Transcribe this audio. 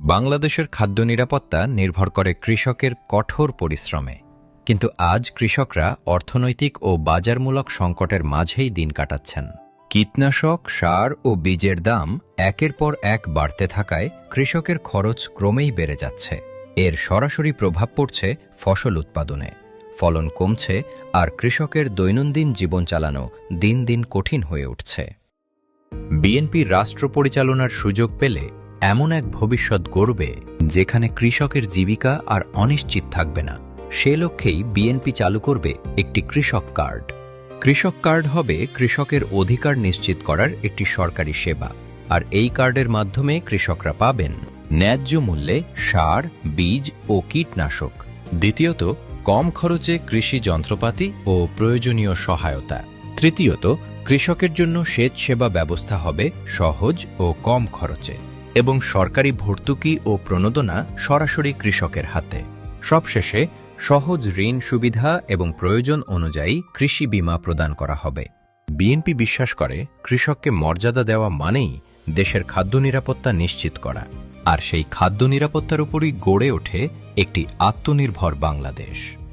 বাংলাদেশের খাদ্য নিরাপত্তা নির্ভর করে কৃষকের কঠোর পরিশ্রমে। কিন্তু আজ কৃষকরা অর্থনৈতিক ও বাজারমূলক সংকটের মাঝেই দিন কাটাচ্ছেন। কীটনাশক, সার ও বীজের দাম একের পর এক বাড়তে থাকায় কৃষকের খরচ ক্রমেই বেড়ে যাচ্ছে। এর সরাসরি প্রভাব পড়ছে ফসল উৎপাদনে। ফলন কমছে আর কৃষকের দৈনন্দিন জীবন চালানো দিন দিন কঠিন হয়ে উঠছে। বিএনপি রাষ্ট্র পরিচালনার সুযোগ পেলে এমন এক ভবিষ্যৎ গড়বে যেখানে কৃষকের জীবিকা আর অনিশ্চিত থাকবে না। সে লক্ষ্যেই বিএনপি চালু করবে একটি কৃষক কার্ড। কৃষক কার্ড হবে কৃষকের অধিকার নিশ্চিত করার একটি সরকারি সেবা, আর এই কার্ডের মাধ্যমে কৃষকরা পাবেন ন্যায্য মূল্যে সার, বীজ ও কীটনাশক। দ্বিতীয়ত, কম খরচে কৃষি যন্ত্রপাতি ও প্রয়োজনীয় সহায়তা। তৃতীয়ত, কৃষকের জন্য সেচ সেবা ব্যবস্থা হবে সহজ ও কম খরচে। এবং সরকারি ভর্তুকি ও প্রণোদনা সরাসরি কৃষকের হাতে। সবশেষে, সহজ ঋণ সুবিধা এবং প্রয়োজন অনুযায়ী কৃষি বীমা প্রদান করা হবে। বিএনপি বিশ্বাস করে, কৃষককে মর্যাদা দেওয়া মানেই দেশের খাদ্য নিরাপত্তা নিশ্চিত করা। আর সেই খাদ্য নিরাপত্তার উপরই গড়ে ওঠে একটি আত্মনির্ভর বাংলাদেশ।